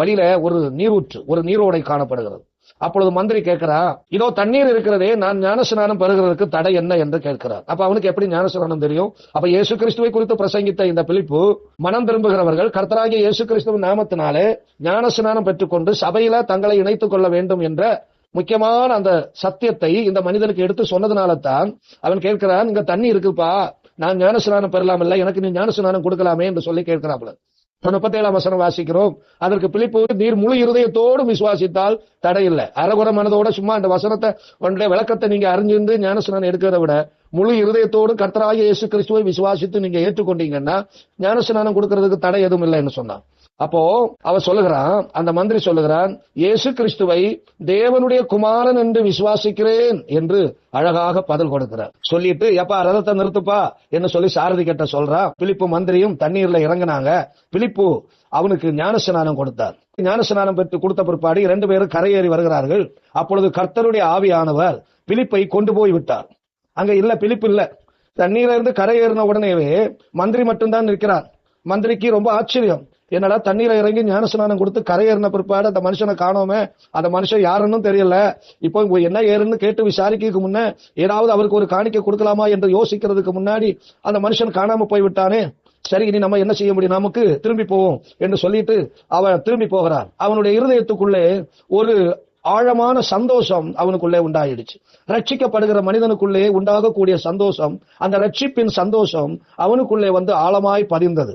வழியில ஒரு நீரூற்று ஒரு நீரோடை காணப்படுகிறது. அப்பொழுது மந்திரி கேட்கிறா இதோ தண்ணீர் இருக்கிறதே நான் ஞானஸ்நானம் பெறுகிறதுக்கு தடை என்ன என்று கேட்கிறார். அப்ப அவனுக்கு எப்படி ஞானஸ்நானம் தெரியும்? அப்ப இயேசு கிறிஸ்துவை குறித்து பிரசங்கித்த இந்த பிழிப்பு மனம் திரும்புகிறவர்கள் கர்த்தராகிய இயேசு கிறிஸ்துவ நாமத்தினாலே ஞானஸ்நானம் பெற்றுக்கொண்டு சபையில தங்களை இணைத்துக் கொள்ள வேண்டும் என்ற முக்கியமான அந்த சத்தியத்தை இந்த மனிதனுக்கு எடுத்து சொன்னதுனால தான் அவன் கேட்கிறான் இங்க தண்ணி இருக்குப்பா நான் ஞானஸ்நானம் பெறலாம் இல்ல எனக்கு நீ ஞானஸ்நானம் கொடுக்கலாமே என்று சொல்லி கேட்கிறாப்புல. முப்பத்தேழாம் வசனம் வாசிக்கிறோம். அதற்கு பிழிப்பு நீர் முழு இருதயத்தோடும் விசுவாசித்தால் தடை இல்லை அறகுற மனதோட சும்மா அந்த வசனத்தை ஒன்றைய விளக்கத்தை நீங்க அறிஞ்சிருந்து ஞானஸ்நானம் எடுக்கிறத விட முழு இருதயத்தோடு கர்த்தராக இயேசு கிறிஸ்துவை விசுவாசித்து நீங்க ஏற்றுக்கொண்டீங்கன்னா ஞானஸ்நானம் கொடுக்கறதுக்கு தடை எதுவும் இல்லைன்னு சொன்னான். அப்போ அவ சொல்லுகிறான் அந்த மந்திரி சொல்லுகிறான் இயேசு கிறிஸ்துவை தேவனுடைய குமாரன் என்று விசுவாசிக்கிறேன் என்று அழகாக பதில் கொடுக்கிறார். சொல்லிட்டு எப்பா ரதத்தை நிறுத்துப்பா என்று சொல்லி சாரதி கிட்ட சொல்றான். பிலிப்பு மந்திரியும் தண்ணீர்ல இறங்குனாங்க. பிலிப்பு அவனுக்கு ஞானஸ்நானம் கொடுத்தார். ஞானஸ்நானம் பெற்று கொடுத்த பிற்பாடு இரண்டு பேரும் கரையேறி வருகிறார்கள். அப்பொழுது கர்த்தருடைய ஆவியானவர் பிலிப்பை கொண்டு போய் விட்டார். அங்க இல்ல பிலிப்பு இல்ல. தண்ணீர்ல இருந்து கரையேறின உடனேவே மந்திரி மட்டும்தான் நிற்கிறார். மந்திரிக்கு ரொம்ப ஆச்சரியம். என்னடா தண்ணீரை இறங்கி ஞானஸ்நானம் கொடுத்து கரையேறின பிற்பாடு அந்த மனுஷனை காணோமே? அந்த மனுஷன் யாருன்னு தெரியல. இப்போ என்ன ஏறுன்னு கேட்டு விசாரிக்கிறதுக்கு முன்ன ஏதாவது அவருக்கு ஒரு காணிக்கை கொடுக்கலாமா என்று யோசிக்கிறதுக்கு முன்னாடி அந்த மனுஷன் காணாம போய் விட்டானே சரி இனி நம்ம என்ன செய்ய முடியும்? நமக்கு திரும்பி போவோம் என்று சொல்லிட்டு அவன் திரும்பி போகிறான். அவனுடைய இருதயத்துக்குள்ளே ஒரு ஆழமான சந்தோஷம் அவனுக்குள்ளே உண்டாயிடுச்சு. ரட்சிக்கப்படுகிற மனிதனுக்குள்ளே உண்டாகக்கூடிய சந்தோஷம் அந்த ரட்சிப்பின் சந்தோஷம் அவனுக்குள்ளே வந்து ஆழமாய் பதிந்தது.